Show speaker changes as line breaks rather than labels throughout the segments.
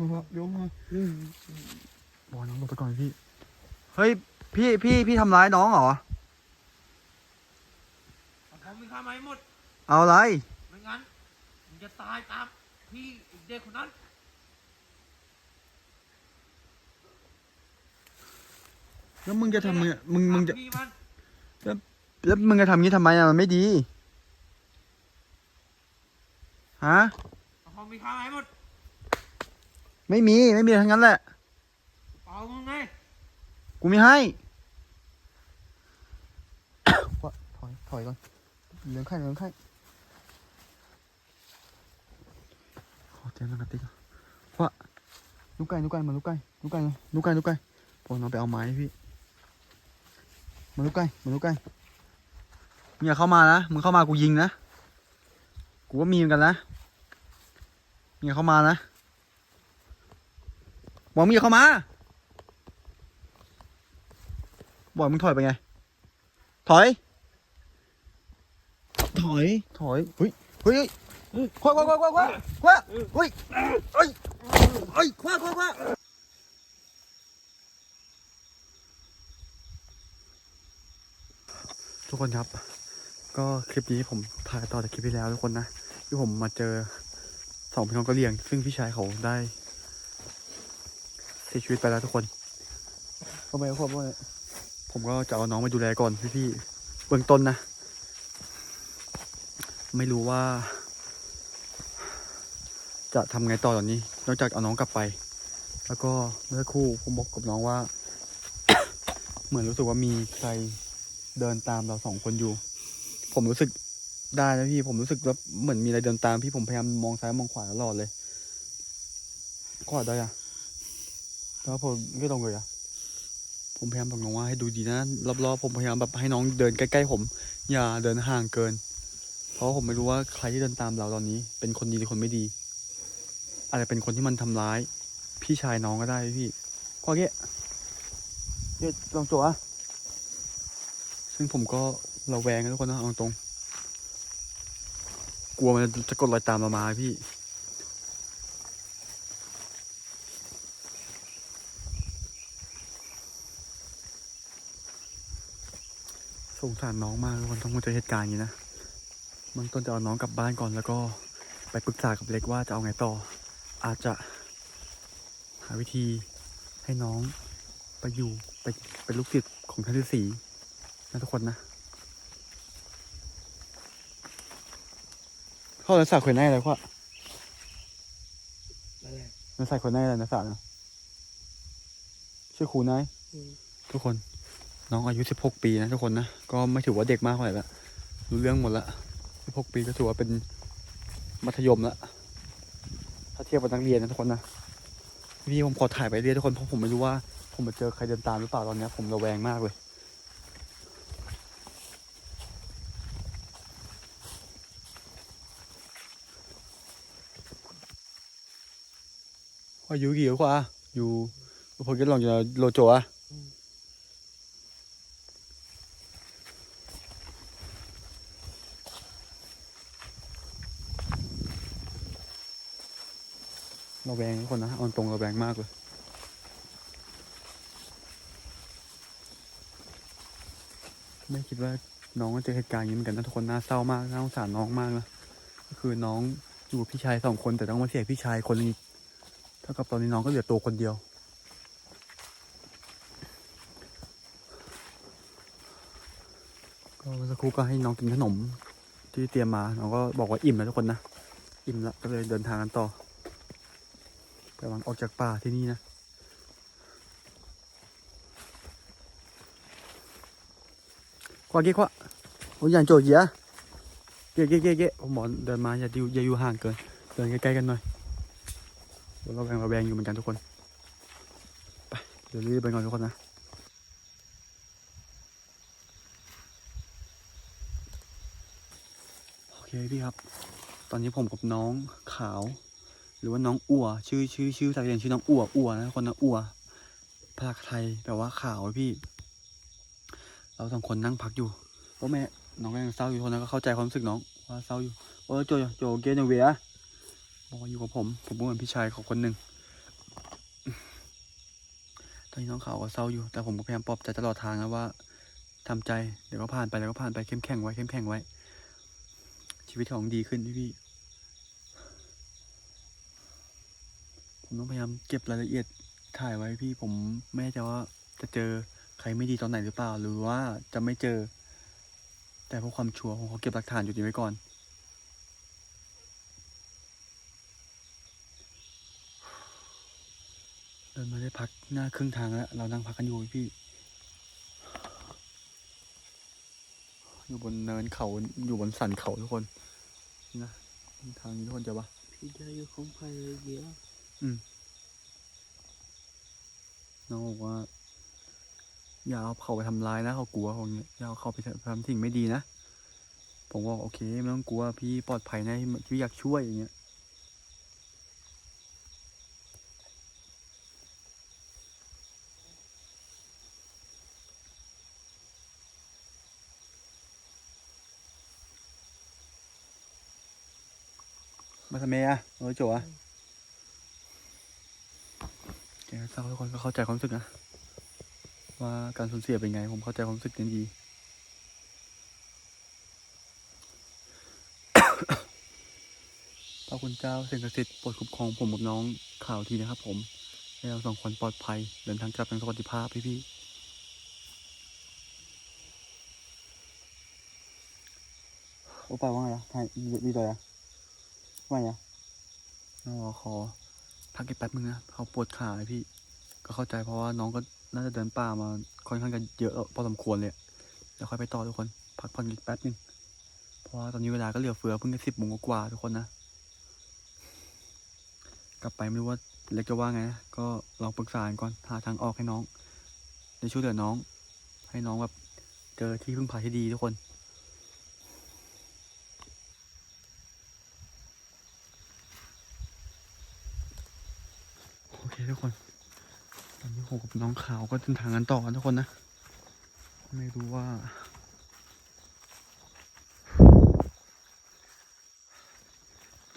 ยกมา
บอกน้องลงไปก่อนพี่ เฮ้ย พี่พี่พี่ทำร้ายน้องเหรอ
เขามีค่าไม้หมด
เอาอะไร
ไม่งั้นมึงจะตายตามพี่อีกเด็กคนนั้น
แล้วมึงจะทำไงมึงมึงจะ
ตาพี่มัน
แล้วมึงจะทำงี้ทำไมอะมันไม่ดี ฮะ
เขามีค่าไม้หมด
ไม่มีไม่มีทั้งนั้นแหละ
เปล่ามึงไง
กูไม่ให้ว่าถอยถอยก่อนเลี้ยงไข่เลี้ยงไข่ขอเตรียมน้ำกระติกก่อนว่าลูกไก่ลูกไก่มาลูกไก่ลูกไก่มาลูกไก่ลูกไก่พวกน้องไปเอาไม้ให้พี่มาลูกไก่มาลูกไก่มึงอย่าเข้ามานะมึงเข้ามากูยิงนะกูว่ามีเหมือนกันนะมึงอย่าเข้ามานะ บอกมึงอย่าเข้ามา บอกมึงถอยไปไง ถอย ถอย ถอยเฮ้ยเฮ้ย เฮ้ยคว้าคว้าคว้าคว้าคว้าคว้าเฮ้ยเฮ้ยเฮ้ยคว้าคว้าคว้าทุกคนครับ ก็คลิปนี้ผมถ่ายต่อจากคลิปที่แล้วทุกคนนะ ที่ผมมาเจอสองพี่น้องกะเหรี่ยง ซึ่งพี่ชายเขาได้ เสียชีวิตไปแล้วทุกคนเข้าไปเข้าไปผมก็จะเอาน้องมาดูแลก่อนพี่ๆเบื้องต้นนะ ไม่รู้ว่า จะทำไงต่อตอนนี้ นอกจากเอาน้องกลับไป แล้วก็เมื่อสักครู่ผมบอกกับน้องว่า เหมือนรู้สึกว่ามีใครเดินตามเราสองคนอยู่ ผมรู้สึกได้นะพี่ผมรู้สึกว่าเหมือนมีอะไรเดินตามพี่ผมพยายามมองซ้ายมองขวาตลอดเลยขวาได้อะ แล้วผมไม่ตรงเลยอะผมพยายามบอกน้องว่าให้ดูดีนะรอบๆผมพยายามแบบให้น้องเดินใกล้ๆผม อย่าเดินห่างเกิน เพราะผมไม่รู้ว่าใครที่เดินตามเราตอนนี้ เป็นคนดีหรือคนไม่ดีอาจจะเป็นคนที่มันทำร้าย พี่ชายน้องก็ได้พี่ข้อเกี้ยเดี๋ยวลองจัวอะซึ่งผมก็ระแวงนะทุกคนนะเอาตรงๆกลัวมันจะกดรอยตามเรามาพี่ สงสารน้องมากทุกคนต้องมาเจอเหตุการณ์อย่างนี้นะมันต้นจะเอาน้องกลับบ้านก่อนแล้วก็ไปปรึกษากับเล็กว่าจะเอาไงต่อ อาจจะหาวิธีให้น้องไปอยู่ไปเป็นลูกศิษย์ของท่านฤาษีนะทุกคนนะเข้าแล้วสาวคนไหนเลยพ่อ
นั่นแหละ
นักใส่คนไหนเลยนะสาวนะชื่อครูนาย
อืม
ทุกคน น้องอายุสิบหกปีนะทุกคนนะ ก็ไม่ถือว่าเด็กมากเท่าไหร่ละรู้เรื่องหมดละสิบหกปีก็ถือว่าเป็นมัธยมละ ถ้าเทียบกับนักเรียนนะทุกคนนะพี่ผมขอถ่ายไปเรื่อยทุกคนเพราะผมไม่รู้ว่า ผมมาเจอใครเดินตามหรือเปล่าตอนนี้ผมระแวงมากเลยอายุกี่กว่าอยู่พอกี้ลองจะโลโจอะ ระแวงทุกคนนะเอาตรงระแวงมากเลยไม่คิดว่าน้องจะเจอเหตุการณ์อย่างนี้เหมือนกันนะทุกคนน่าเศร้ามากน่าสงสารน้องมากนะก็คือน้องอยู่พี่ชายสองคนแต่ต้องมาเสียพี่ชายคนนึงอีกเท่ากับตอนนี้น้องก็เหลือตัวคนเดียว ก็สักครู่ก็ให้น้องกินขนมที่เตรียมมาน้องก็บอกว่าอิ่มแล้วทุกคนนะ อิ่มแล้วก็เลยเดินทางกันต่อ กำลังออกจากป่าที่นี่นะควาเก๊กควาโอ้ยอย่างโจดเยอะเก๊กเก๊กเก๊กเก๊ผมบอกเดินมาอย่าอยู่อย่าอยู่ห่างเกิน เดินใกล้ๆกันหน่อยเดี๋ยวเราแวงเราแวงอยู่เหมือนกันทุกคน ไป เดี๋ยวรีบไปก่อนทุกคนนะโอเคพี่ครับ ตอนนี้ผมกับน้องขาว หรือว่าน้องอัว ชื่อชื่อชื่อภาษาเรียนชื่อน้องอัวอัวนะคนนะอัวภาษาไทยแปลว่าขาวพี่ เราสองคนนั่งพักอยู่เพราะแม่น้องก็ยังเศร้าอยู่คนนั้นก็เข้าใจความรู้สึกน้องว่าเศร้าอยู่โอ้โจโจเกนเวียบอกว่าอยู่กับผม ผมก็เหมือนพี่ชายของคนหนึ่งตอนนี้น้องเขาก็เศร้าอยู่ แต่ผมก็พยายามปลอบใจตลอดทางนะว่าทำใจเดี๋ยวก็ผ่านไปเดี๋ยวก็ผ่านไปเข้มแข็งไว้เข้มแข็งไว้ ชีวิตของดีขึ้นพี่ ผมต้องพยายามเก็บรายละเอียดถ่ายไว้พี่ผมไม่แน่ใจว่าจะเจอใครไม่ดีตอนไหนหรือเปล่า หรือว่าจะไม่เจอ แต่เพื่อความชัวร์ผมขอเก็บหลักฐานอยู่นี้ไว้ก่อนเดินมาได้พักหน้าครึ่งทางแล้ว เรานั่งพักกันอยู่พี่ อยู่บนเนินเขาอยู่บนสันเขาทุกคนนะทางนี้ทุกคนเจะปะ
พี่จะอยู่ของใครเลยเดียว
น้องบอกว่า อย่าเอาเขาไปทำร้ายนะเขากลัวเขาเงี้ยอย่าเอาเขาไปทำสิ่งไม่ดีนะผมบอกโอเคไม่ต้องกลัวพี่ปลอดภัยนะพี่อยากช่วยอย่างเงี้ยมาทำไมอะโอ้โจ๋อะ แกเศร้ทุกคนก็เข้าใจความรู้สึกนะ ว่าการสูญเสียเป็นไง ผมเข้าใจความรู้สึกนี้ดีพระคุณเจ้าสิ่งศักดิ์สิทธิ์โปรดคุ้มครองผมกับน้องข่าวทีนะครับ ผมให้เราสองคนปลอดภัยเดินทางกลับอย่างสวัสดิภาพพี่พี่โอ้ไปว่าไงล่ะถ่ายดีเลยอะว่าไงอะองรอขอ พักอีกแป๊บนึงนะเขาปวดขาเลยพี่ ก็เข้าใจเพราะว่าน้องก็น่าจะเดินป่ามาค่อนข้างจะเยอะพอสมควรเลยอะเดี๋ยวค่อยไปต่อทุกคน พักผ่อนอีกแป๊บนึงเพราะว่าตอนนี้เวลาก็เหลือเฟือเพิ่งจะสิบโมงกว่าๆทุกคนนะกลับไปไม่รู้ว่าเล็กจะว่าไงนะก็ลองปรึกษากันก่อนหาทางออกให้น้องได้ช่วยเหลือน้อง ให้น้องแบบเจอที่พึ่งพาที่ดีทุกคน โอเค ทุกคน ตอนนี้ผมกับน้องขาวก็เดินทางกันต่อทุกคนนะ ไม่รู้ว่า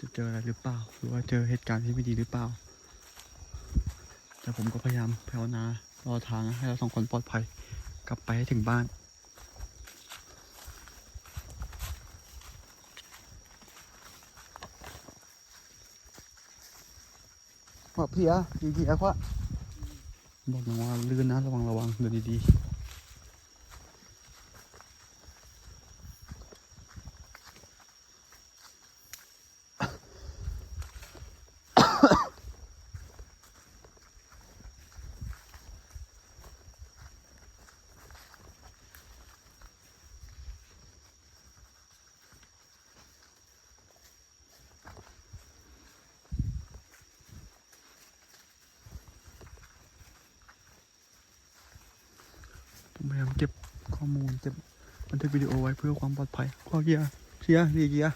จะเจออะไรหรือเปล่า หรือว่าเจอเหตุการณ์ที่ไม่ดีหรือเปล่า แต่ผมก็พยายามภาวนารอทางให้เราสองคนปลอดภัย กลับไปให้ถึงบ้าน ว่าเพียดีๆครับว่าบอกน้องว่าลื่นนะระวังระวังเดินดีๆ ผมพยามเก็บข้อมูลเก็บบันทึกวิดีโอไว้เพื่อความปลอดภัยข้อเกียร์เพียดีเกียร์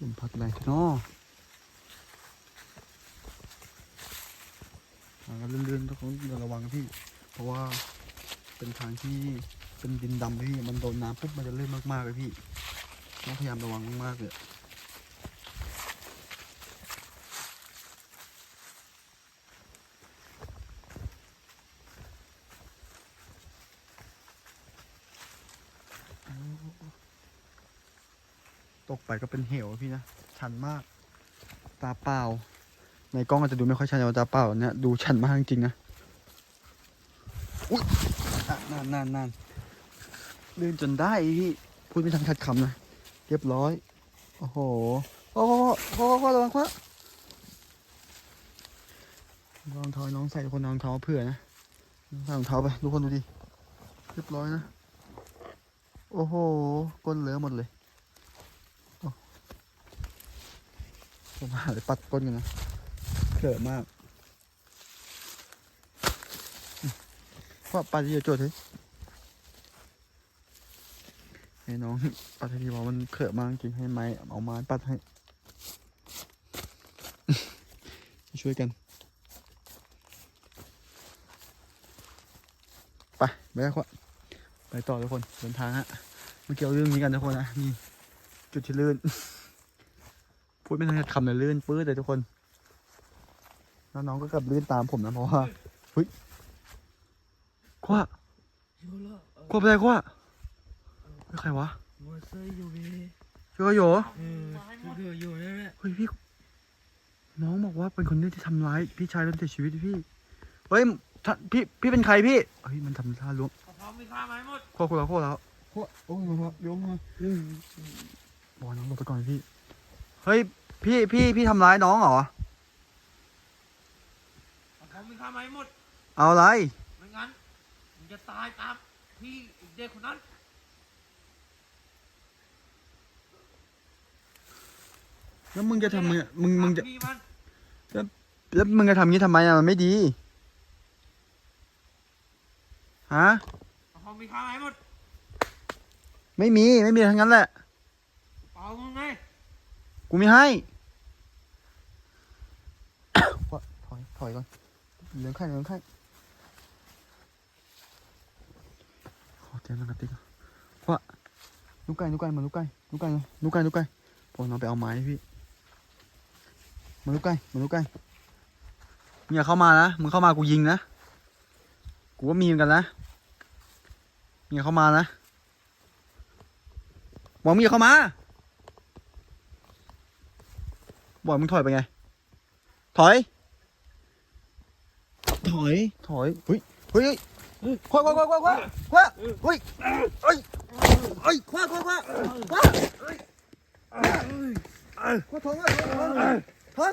ลมพัดแรงเนาะทางก็ลื่นๆทุกคนอย่าระวังพี่ เพราะว่าเป็นทางที่เป็นดินดำพี่ มันโดนน้ำปุ๊บมันจะเลื่อนมากๆเลยพี่ต้องพยายามระวังมากๆเลย ไปก็เป็นเหวพี่นะ ชันมาก ตาเปล่า ในกล้องอาจจะดูไม่ค่อยชันแต่ตาเปล่าเนี่ยดูชันมากจริงนะ อุ้ยนานนานนานลื่นจนได้พี่ พูดไม่ทันขัดคำนะ เรียบร้อย โอ้โหพ่อพ่อพ่อพ่อระวังพ่อรองเท้าน้องใส่คนรองเท้าเผื่อนะใส่รองเท้าไปทุกคนดูดิ เรียบร้อยนะ โอ้โห ก้นเหลือหมดเลย ผมหาไปปัดก้นกันนะเขินมากว่าปัดที่จะจทย์เฮ้ยให้น้องปัดให้ดีว่ามันเขินมากจริงให้ไม้เอาไม้ปัดให้ ช่วยกัน ไปไปแล้วครับไปต่อทุกคนเดินทางฮะมาเกี่ยวเรื่องนี้กันทุกคนนะนี่จุดที่ลื่น พูดไม่ทันคำเลยลื่นปื้ดเลยทุกคนแล้วน้องก็กลับลื่นตามผมนะเพราะว่าเฮ้ยคว้า
อยู่ละเออ
คว้าไปไหนคว้าเฮ้ยใครวะ
มัวเซยอยู่พี่
เจอโย
เออคืออยู่นั่นแหละ
เฮ้ยพี่น้องบอกว่าเป็นคนที่ทำร้ายพี่ชายจนเสียชีวิตพี่เฮ้ยท่านพี่พี่เป็นใครพี่เฮ้ยมันทำท่าล้วง
กระเพราไม่ฆ่าไหมหมด
คว้าคว้าคว้าแล้วคว้าโอ้ยมาล้วงมาบอกน้องลงไปก่อนพี่ เฮ้ย พี่พี่พี่ทำร้ายน้องเหรอ
กระเพราไม่ฆ่าไหมหมด
เอาอะไร
ไม่งั้นมึงจะตายตามพี่อีกเด็กคนนั้น
แล้วมึงจะทำมึงมึงมึงจะ
ตาพี่มัน
แล้วมึงจะทำงี้ทำไมอะมันไม่ดี ฮะ
กระเพราไม่ฆ่าไหมหมด
ไม่มีไม่มีทั้งนั้นแหละ
เปล่ามึงไง
กูไม่ให้ว่าถอย ถอยก่อน เหลืองไข่เหลืองไข่ขอเตรียมน้ำกระติกก่อนว่าลูกไก่ลูกไก่มาลูกไก่ลูกไก่ลูกไก่ลูกไก่พอน้องไปเอาไม้ให้พี่ มาลูกไก่มาลูกไก่มึงอย่าเข้ามานะ มึงเข้ามากูยิงนะ กูก็มีเหมือนกันนะมึงอย่าเข้ามานะบอกมึงอย่าเข้ามา บอกมึงถอยไปไงถอยถอยถอยเฮ้ยเฮ้ยเฮ้ยคว้าคว้าคว้าคว้าคว้าคว้าเฮ้ยเฮ้ยเฮ้ยคว้าคว้าคว้าคว้าคว้าท้องอะท้องท้อง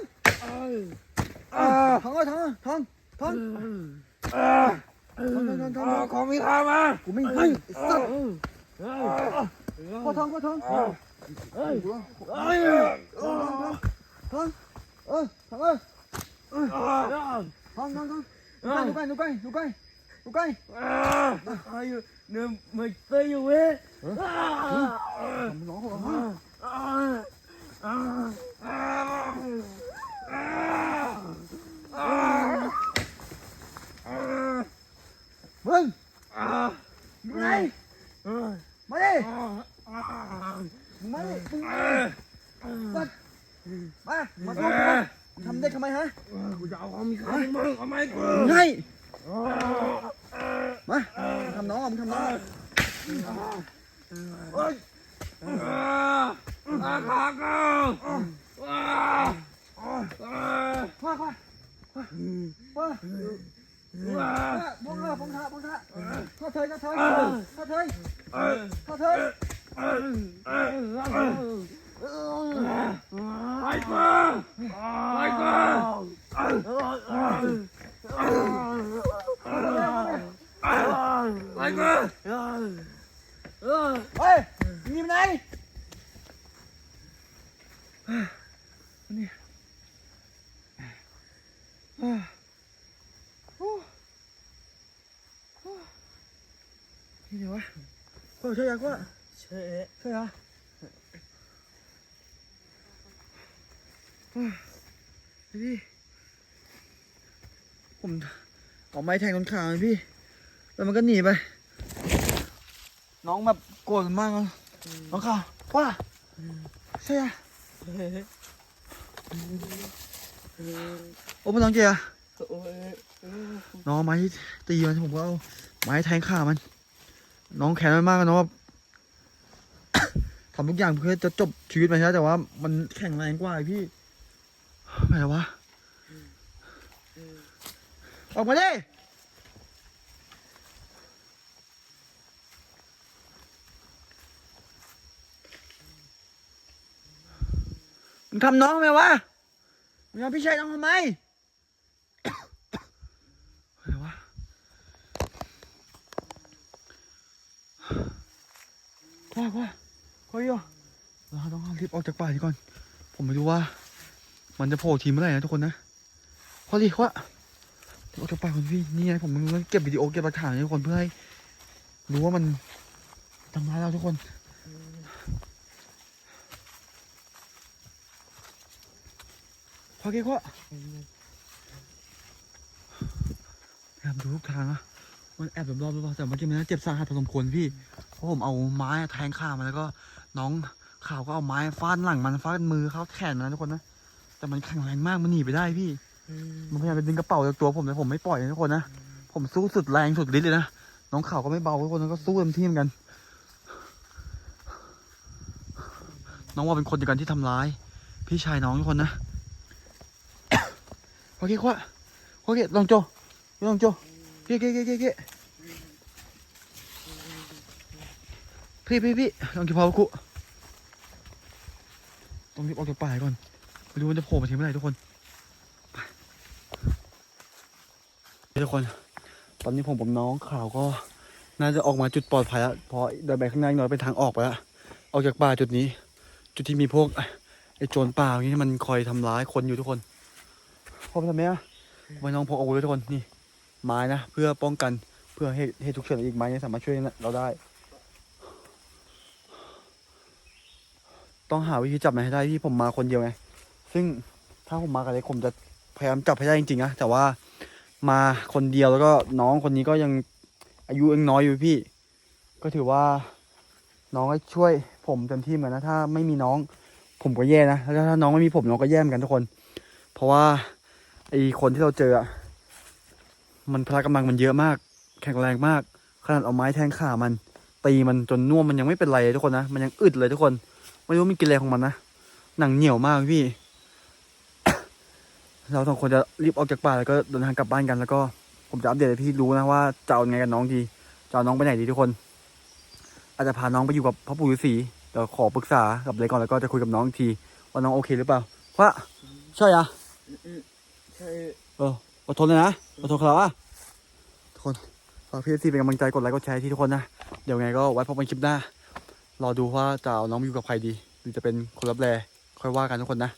ท้องอะท้องท้องท้องท้องท้องท้องท้อง
ของมีฆ่ามา
กูไม่ให้ไอ้สัตว์คว้าท้องคว้าท้องท้องท้องเออท้องเออท้องท้องท้องลูกไก่ลูกไก่ลูกไก่ลูกไก่
ayo nè mày tê vô ấy
ทำน้องเขาเหรอ มึงมึงไงมาดิมึงมาดิมึงสัตว์มามาดูกูมึงทำได้ทำไมฮะ
กูจะเอาของมีค่ามึงเอาไหมกู
มึงให้มามึงทำน้องอะมึงทำน้องอะ
อาขากู
คว้าคว้าคว้าคว้าบ้วงเออบ้วงท่าบ้วงท่าข้าเถยข้าเถยข้าเถยข้าเถย
ไปกูไปกูไปกู
เฮ้ยมึงหนีไปไหนนี่ นี่เดี๋ยววะเฮ้ยช่วยยังวะ
เช่
ช่วยเหรอพี่ ผมเอาไม้แทงต้นขาเลยพี่ แล้วมันก็หนีไป น้องแบบโกรธมากเลยน้องข่าวว่าใช่อะ โอ้พ่อน้องเจียน้องเอาไม้ตีมันผมก็เอาไม้แทงขามัน น้องแค้นมันมากอะน้องแบบทำทุกอย่างเพื่อจะจบชีวิตมันใช่แต่ว่า มันแข็งแรงกว่าไอ้พี่ไม่วะออกมาดิมึงทำน้องทำไมวะมึงทำพี่ชายน้องทำไม อะไรวะ ว่าว่าเฮ้ยอะเราต้องรีบออกจากป่านี้ก่อน ผมไม่รู้ว่า มันจะโผล่ทีเมื่อไหร่นะทุกคนนะพอดีว่าออกจากป่าก่อนพี่นี่ไงผมมันเก็บวิดีโอเก็บหลักฐานให้ทุกคนเพื่อให้รู้ว่ามันทำร้ายเราทุกคนพอเก๊กว่าพยายามดูทุกทางอะ มันแอบรอบหรือเปล่าแต่เมื่อกี้มันน่าเจ็บสาหัสพอสมควรพี่เพราะผมเอาไม้แทงข้ามันแล้วก็น้องข่าวก็เอาไม้ฟาดหลังมันฟาดมือเขาแขนมันนะทุกคนนะแต่มันแข็งแรงมากมันหนีไปได้พี่มันพยายามจะดึงกระเป๋าจากตัวผมแต่ผมไม่ปล่อยนะทุกคนนะผมสู้สุดแรงสุดฤทธิ์เลยนะน้องข่าวก็ไม่เบาทุกคนก็สู้เต็มที่เหมือนกัน น้องว่าเป็นคนเดียวกันที่ทำร้าย พี่ชายน้องทุกคนนะโอเคควะโอเคลองโจลองโจ เก๊เก๊เก๊เก๊เก๊พี่พี่พี่ลองกินพาวคุต้องรีบออกจากป่าก่อนไม่รู้มันจะโผล่มาถึงเมื่อไหร่ทุกคนไปทุกคน ตอนนี้ผมกับน้องข่าวก็น่าจะออกมาจุดปลอดภัยแล้วเพราะเดินไปข้างหน้าหน่อยเป็นทางออกไปแล้วออกจากป่าจุดนี้ จุดที่มีพวกไอ้โจรป่าอย่างนี้มันคอยทำร้ายคนอยู่ทุกคนพ่อไปทำไมอะไว้น้องพกอาวุธไว้ทุกคนนี่ ไม้นะ เพื่อป้องกันเพื่อเหตุเหตุฉุกเฉินอีกไม้เนี่ยสามารถช่วยเราได้ ต้องหาวิธีจับมันให้ได้ที่ผมมาคนเดียวไงซึ่งถ้าผมมากับเล็กผมจะพยายามจับให้ได้จริงๆนะแต่ว่ามาคนเดียวแล้วก็น้องคนนี้ก็ยังอายุยังน้อยอยู่พี่ ก็ถือว่าน้องก็ช่วยผมเต็มที่เหมือนนนะถ้าไม่มีน้องผมก็แย่นะแล้วถ้าน้องไม่มีผมน้องก็แย่เหมือนกันทุกคน เพราะว่าไอคนที่เราเจออะ มันพละกำลังมันเยอะมาก แข็งแรงมาก ขนาดเอาไม้แทงขามัน ตีมันจนน่วมมันยังไม่เป็นไรเลยทุกคนนะ มันยังอึดเลยทุกคน ไม่รู้มันกินอะไรของมันนะ หนังเหนียวมากพี่ เราสองคนจะรีบออกจากป่าแล้วก็เดินทางกลับบ้านกันแล้วก็ผมจะอัปเดตให้พี่รู้นะว่าจะเอาไงกับน้องดี จะเอาน้องไปไหนดีทุกคน อาจจะพาน้องไปอยู่กับพ่อปู่ฤาษีเดี๋ยวขอปรึกษากับเลยก่อนแล้วก็จะคุยกับน้องอีกที ว่าน้องโอเคหรือเปล่าเพราะใช่อะ
ใช่
เออ อดทนเลยนะอดทนกับเราอะทุกคนฝากพี่ซีเป็นกำลังใจกดไลค์กดแชร์ที่ทุกคนนะเดี๋ยวไงก็ไว้พบกันคลิปหน้า รอดูว่าจะเอาน้องอยู่กับใครดี หรือจะเป็นคนรับแลค่อยว่ากันทุกคนนะ